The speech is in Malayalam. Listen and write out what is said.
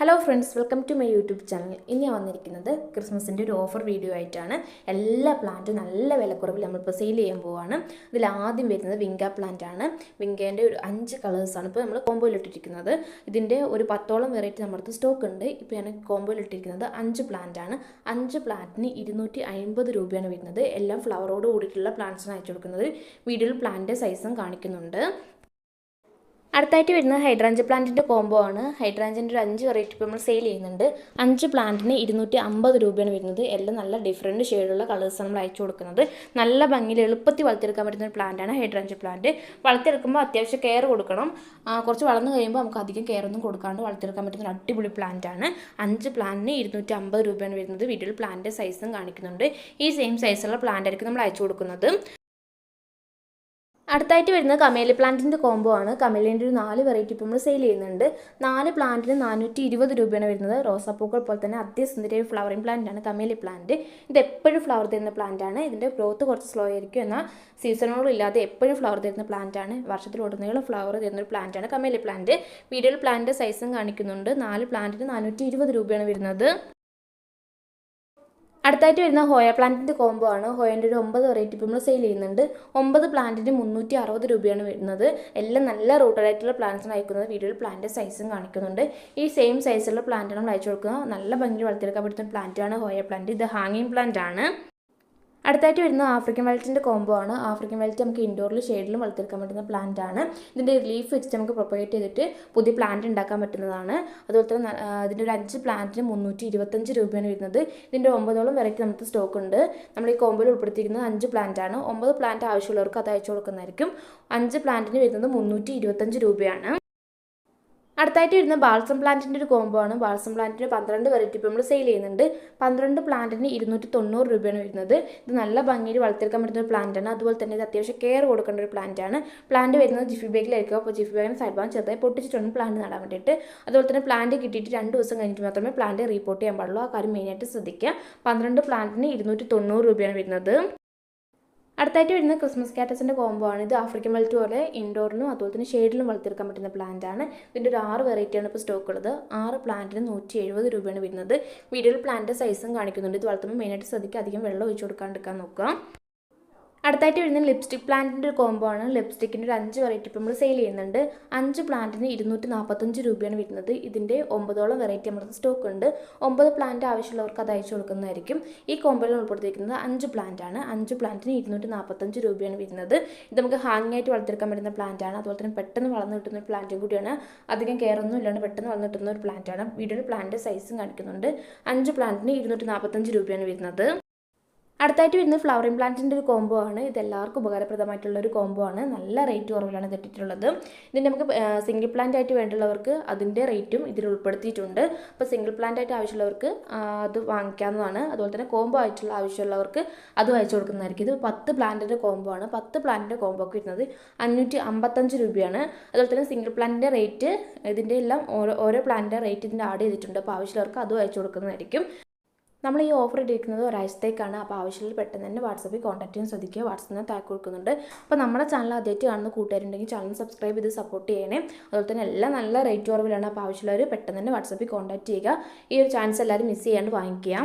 Hello friends welcome to my YouTube channel ഞാൻ വന്നിരിക്കുന്നത് ക്രിസ്മസിന്റെ ഒരു ഓഫർ വീഡിയോ ആയിട്ടാണ്. എല്ലാ പ്ലാന്റും നല്ല വിലക്കുറവിൽ നമ്മളിപ്പോൾ സെയിൽ ചെയ്യാൻ പോവുകയാണ് ഇതിൽ ആദ്യം വരുന്നത് വിങ്ക പ്ലാന്റ് ആണ്. വിങ്കേന്റെ ഒരു അഞ്ച് കളേഴ്സാണ് ഇപ്പോൾ നമ്മൾ കോമ്പോയിലിട്ടിരിക്കുന്നത് ഇതിന്റെ ഒരു പത്തോളം വെറൈറ്റി നമ്മുടെ സ്റ്റോക്ക് ഉണ്ട്. ഇപ്പോൾ ഞാൻ കോമ്പോയിലിട്ടിരിക്കുന്നത് അഞ്ച് പ്ലാന്റ് ആണ്. അഞ്ച് പ്ലാന്റിന് ഇരുന്നൂറ്റി അൻപത് രൂപയാണ് വരുന്നത്. എല്ലാം ഫ്ലവറോട് കൂടിയിട്ടുള്ള പ്ലാന്റ്സാണ് അയച്ചു കൊടുക്കുന്നത്. വീഡിയോയിൽ പ്ലാന്റിന്റെ സൈസും കാണിക്കുന്നുണ്ട്. അടുത്തായിട്ട് വരുന്നത് ഹൈഡ്രാഞ്ച് പ്ലാന്റിന്റെ കോംബോ ആണ്. ഹൈഡ്രാഞ്ചിന്റെ ഒരു അഞ്ച് വെറൈറ്റി ഇപ്പോൾ നമ്മൾ സെയിൽ ചെയ്യുന്നുണ്ട്. അഞ്ച് പ്ലാന്റിന് ഇരുന്നൂറ്റി അമ്പത് രൂപയാണ് വരുന്നത്. എല്ലാം നല്ല ഡിഫറെന്റ് ഷെയ്ഡുള്ള കളേഴ്സ് നമ്മൾ അയച്ചു കൊടുക്കുന്നത്. നല്ല ഭംഗിയിൽ എളുപ്പത്തിൽ വളർത്തിയെടുക്കാൻ പറ്റുന്ന ഒരു പ്ലാന്റാണ് ഹൈഡ്രാഞ്ച് പ്ലാന്റ് വളർത്തിയെടുക്കുമ്പോൾ അത്യാവശ്യം കെയർ കൊടുക്കണം. കുറച്ച് വളർന്നു കഴിയുമ്പോൾ നമുക്ക് അധികം കെയർ ഒന്നും കൊടുക്കാണ്ട് വളർത്തിയെടുക്കാൻ പറ്റുന്ന അടിപൊളി പ്ലാന്റ് ആണ്. അഞ്ച് പ്ലാന്റിന് ഇരുന്നൂറ്റി അമ്പത് രൂപയാണ് വരുന്നത്. വീട്ടിൽ പ്ലാന്റിന്റെ സൈസും കാണിക്കുന്നുണ്ട്. ഈ സെയിം സൈസുള്ള പ്ലാന്റ് ആയിരിക്കും നമ്മൾ അയച്ചു കൊടുക്കുന്നത്. അടുത്തായിട്ട് വരുന്നത് കമേലി പ്ലാന്റിന്റെ കോംബോ ആണ്. കമേലിന്റെ ഒരു നാല് വെറൈറ്റി ഇപ്പോൾ നമ്മൾ സെയിൽ ചെയ്യുന്നുണ്ട്. നാല് പ്ലാന്റിന് നാനൂറ്റി ഇരുപത് രൂപയാണ് വരുന്നത്. റോസാപ്പൂക്കൾ പോലെ തന്നെ അത്യസുന്ദരിയ ഫ്ലവറിംഗ് പ്ലാന്റ് ആണ് കമേലി പ്ലാന്റ് ഇത് എപ്പോഴും ഫ്ലവർ തരുന്ന പ്ലാന്റ് ആണ്. ഇതിന്റെ ഗ്രോത്ത് കുറച്ച് സ്ലോ ആയിരിക്കും. എന്നാൽ സീസണോളം ഇല്ലാതെ എപ്പോഴും ഫ്ലവർ തരുന്ന പ്ലാന്റ് ആണ്. വർഷത്തിലുടനീളം ഫ്ലവർ തരുന്ന ഒരു പ്ലാന്റ് ആണ് കമേലി പ്ലാന്റ് വീഡിയോയിൽ പ്ലാന്റിന്റെ സൈസും കാണിക്കുന്നുണ്ട്. നാല് പ്ലാന്റിന് നാനൂറ്റി രൂപയാണ് വരുന്നത്. അടുത്തായിട്ട് വരുന്ന ഹോയ പ്ലാന്റിന്റെ കോംബോ ആണ്. ഹോയന്റെ ഒരു ഒമ്പത് വെറൈറ്റി ഇപ്പോൾ നമ്മൾ സെയിൽ ചെയ്യുന്നുണ്ട്. ഒമ്പത് പ്ലാന്റിന് മുന്നൂറ്റി അറുപത് രൂപയാണ് വരുന്നത്. എല്ലാം നല്ല റൂട്ടഡ് ആയിട്ടുള്ള പ്ലാന്റ്സാണ് അയക്കുന്നത്. വീഡിയോയിൽ പ്ലാന്റ് സൈസും കാണിക്കുന്നുണ്ട്. ഈ സെയിം സൈസുള്ള പ്ലാന്റാണ് നമ്മൾ അയച്ചു കൊടുക്കുന്നത്. നല്ല ഭംഗി വളർത്തിയെടുക്കാൻ പറ്റുന്ന പ്ലാന്റാണ് ഹോയ പ്ലാന്റ് ഇത് ഹാങ്ങിങ് പ്ലാന്റ് ആണ്. അടുത്തായിട്ട് വരുന്ന ആഫ്രിക്കൻ വെൽറ്റിന്റെ കോംബോ ആണ്. ആഫ്രിക്കൻ വെൽറ്റ് നമുക്ക് ഇൻഡോറിൽ ഷെയ്ഡിലും വളർത്തിയെടുക്കാൻ പറ്റുന്ന പ്ലാന്റ് ആണ്. ഇതിന്റെ ലീഫ് വെച്ച് നമുക്ക് പ്രൊപ്പഗേറ്റ് ചെയ്തിട്ട് പുതിയ പ്ലാന്റ് ഉണ്ടാക്കാൻ പറ്റുന്നതാണ്. അതുപോലെ തന്നെ ഇതിന്റെ ഒരു അഞ്ച് പ്ലാന്റിന് മുന്നൂറ്റി ഇരുപത്തഞ്ച് രൂപയാണ് വരുന്നത്. ഇതിന്റെ ഒമ്പതോളം വെറൈറ്റി നമുക്ക് സ്റ്റോക്ക് ഉണ്ട്. നമ്മൾ ഈ കോമ്പോയിൽ ഉൾപ്പെടുത്തിയിരിക്കുന്നത് അഞ്ച് പ്ലാന്റ് ആണ്. ഒമ്പത് പ്ലാന്റ് ആവശ്യമുള്ളവർക്ക് അത് അയച്ചു കൊടുക്കുന്നതായിരിക്കും. അഞ്ച് പ്ലാന്റിന് വരുന്നത് മുന്നൂറ്റി രൂപയാണ്. അടുത്തായിട്ട് വരുന്ന ബാൾസം പ്ലാന്റിന്റെ ഒരു കോംബോ ആണ്. ബാൾസം പ്ലാന്റിന് പന്ത്രണ്ട് വെറൈറ്റി ഇപ്പോൾ നമ്മൾ സെയിൽ ചെയ്യുന്നുണ്ട്. പന്ത്രണ്ട് പ്ലാന്റിന് ഇരുന്നൂറ്റി തൊണ്ണൂറ് രൂപയാണ് വരുന്നത്. ഇത് നല്ല ഭംഗിയിൽ വളർത്തിയെടുക്കാൻ പറ്റുന്ന ഒരു പ്ലാന്റ് ആണ്. അതുപോലെ തന്നെ ഇത് അത്യാവശ്യം കെയർ കൊടുക്കേണ്ട ഒരു പ്ലാന്റ് ആണ്. പ്ലാന്റ് വരുന്നത് ജിഫി ബാഗിലായിരിക്കും അപ്പോൾ ജിഫി ബാഗിന് സൈഡ് ഭാഗം ചെറുതായി പൊട്ടിച്ചിട്ടുണ്ട് പ്ലാന്റ് നടാൻ വേണ്ടിയിട്ട്. അതുപോലെ തന്നെ പ്ലാന്റ് കിട്ടിയിട്ട് രണ്ട് ദിവസം കഴിഞ്ഞിട്ട് മാത്രമേ പ്ലാന്റ് റിപ്പോർട്ട് ചെയ്യാൻ പാടുള്ളൂ. ആ കാര്യം മെയിനായിട്ട് ശ്രദ്ധിക്കുക. പന്ത്രണ്ട് പ്ലാന്റിന് ഇരുന്നൂറ്റി തൊണ്ണൂറ് രൂപയാണ് വരുന്നത്. അടുത്തായിട്ട് വരുന്ന ക്രിസ്മസ് കാറ്റസിന്റെ കോംബോ ആണ്. ഇത് ആഫ്രിക്കൻ വെൽറ്റ് പോലെ ഇൻഡോറിനും അതുപോലെ തന്നെ ഷെയ്ഡിലും വളർത്തിയെടുക്കാൻ പറ്റുന്ന പ്ലാന്റ് ആണ്. ഇതിന്റെ ഒരു ആറ് വെറൈറ്റിയാണ് ഇപ്പോൾ സ്റ്റോക്ക് ഉള്ളത്. ആറ് പ്ലാന്റിന് നൂറ്റി എഴുപത് രൂപയാണ് വരുന്നത്. വീഡിയോയിൽ പ്ലാന്റ് സൈസും കാണിക്കുന്നുണ്ട്. ഇത് വളർത്തുമ്പോൾ മെയിനായിട്ട് ശ്രദ്ധിക്കുക. അധികം വെള്ളം ഒഴിച്ചു കൊടുക്കാണ്ടിരിക്കാൻ നോക്കുക. അടുത്തായിട്ട് വരുന്ന ലിപ്സ്റ്റിക് പ്ലാന്റിന്റെ ഒരു കോംബോ ആണ്. ലിപ്സ്റ്റിക്കിന്റെ ഒരു അഞ്ച് വെറൈറ്റി ഇപ്പോൾ നമ്മൾ സെയിൽ ചെയ്യുന്നുണ്ട്. അഞ്ച് പ്ലാന്റിന് ഇരുന്നൂറ്റി നാൽപ്പത്തഞ്ച് രൂപയാണ് വരുന്നത്. ഇതിന്റെ ഒമ്പതോളം വെറൈറ്റി നമ്മുടെ സ്റ്റോക്ക് ഉണ്ട്. ഒമ്പത് പ്ലാന്റ് ആവശ്യമുള്ളവർക്ക് അത് അയച്ചു കൊടുക്കുന്നതായിരിക്കും. ഈ കോംബോയിൽ ഉൾപ്പെടുത്തിയിരിക്കുന്നത് അഞ്ച് പ്ലാന്റ് ആണ്. അഞ്ച് പ്ലാന്റിന് ഇരുന്നൂറ്റി നാൽപ്പത്തഞ്ച് രൂപയാണ് വരുന്നത്. ഇത് നമുക്ക് ഹാങ് ആയിട്ട് വളർത്തിയെടുക്കാൻ പറ്റുന്ന പ്ലാന്റ് ആണ്. അതുപോലെ തന്നെ പെട്ടെന്ന് വളർന്നു കിട്ടുന്ന ഒരു പ്ലാന്റും കൂടിയാണ്. അധികം കെയർ ഒന്നും ഇല്ലാണ്ട് പെട്ടെന്ന് വളർന്നു കിട്ടുന്ന ഒരു പ്ലാന്റ് ആണ്. വീഡിയോയിൽ പ്ലാന്റ് സൈസും കാണിക്കുന്നുണ്ട്. അഞ്ച് പ്ലാന്റിന് ഇരുന്നൂറ്റി നാൽപ്പത്തഞ്ച് രൂപയാണ് വരുന്നത്. അടുത്തായിട്ട് വരുന്നത് ഫ്ലവറിംഗ് പ്ലാന്റിന്റെ ഒരു കോംബോ ആണ്. ഇത് എല്ലാവർക്കും ഉപകാരപ്രദമായിട്ടുള്ള ഒരു കോംബോ ആണ്. നല്ല റേറ്റ് കുറവിലാണ് ഇട്ടിട്ടുള്ളത്. ഇതിന് നമുക്ക് സിംഗിൾ പ്ലാന്റ് ആയിട്ട് വേണ്ടുള്ളവർക്ക് അതിന്റെ റേറ്റും ഇതിൽ ഉൾപ്പെടുത്തിയിട്ടുണ്ട്. അപ്പോൾ സിംഗിൾ പ്ലാന്റ് ആയിട്ട് ആവശ്യമുള്ളവർക്ക് അത് വാങ്ങിക്കാവുന്നതാണ്. അതുപോലെ തന്നെ കോംബോ ആയിട്ടുള്ള ആവശ്യമുള്ളവർക്ക് അത് വായിച്ചു കൊടുക്കുന്നതായിരിക്കും. ഇത് പത്ത് പ്ലാന്റിന്റെ കോംബോ ആണ്. പത്ത് പ്ലാന്റിന്റെ കോംബോ ഒക്കെ വരുന്നത് അഞ്ഞൂറ്റി അമ്പത്തഞ്ച് രൂപയാണ്. അതുപോലെ തന്നെ സിംഗിൾ പ്ലാന്റിന്റെ റേറ്റ് ഇതിന്റെ എല്ലാം ഓരോ ഓരോ പ്ലാന്റിന്റെ റേറ്റ് ഇതിന്റെ ആഡ് ചെയ്തിട്ടുണ്ട്. അപ്പോൾ ആവശ്യമുള്ളവർക്ക് അത് വായിച്ചു കൊടുക്കുന്നതായിരിക്കും. നമ്മൾ ഈ ഓഫർ ഇട്ടിരിക്കുന്നത് ഒരാഴ്ചത്തേക്കാണ്. അപ്പോൾ ആവശ്യമുള്ള പെട്ടെന്ന് തന്നെ വാട്സപ്പിൽ കോൺടാക്ട് ചെയ്യാൻ ശ്രദ്ധിക്കുക. വാട്സപ്പിൽ നിന്ന് താഴെ കൊടുക്കുന്നുണ്ട്. അപ്പോൾ നമ്മുടെ ചാനൽ ആദ്യമായിട്ട് കാണുന്ന കൂട്ടുകാരുണ്ടെങ്കിൽ ചാനൽ സബ്സ്ക്രൈബ് ചെയ്ത് സപ്പോർട്ട് ചെയ്യണേ. അതുപോലെ തന്നെ എല്ലാം നല്ല റേറ്റ് കുറവിലാണ് അപ്പോൾ ആവശ്യമുള്ളവർ പെട്ടെന്ന് തന്നെ വാട്സപ്പിൽ കോൺടാക്ട് ചെയ്യുക. ഈ ഒരു ചാൻസ് എല്ലാവരും മിസ് ചെയ്യാണ്ട് വാങ്ങിക്കുക.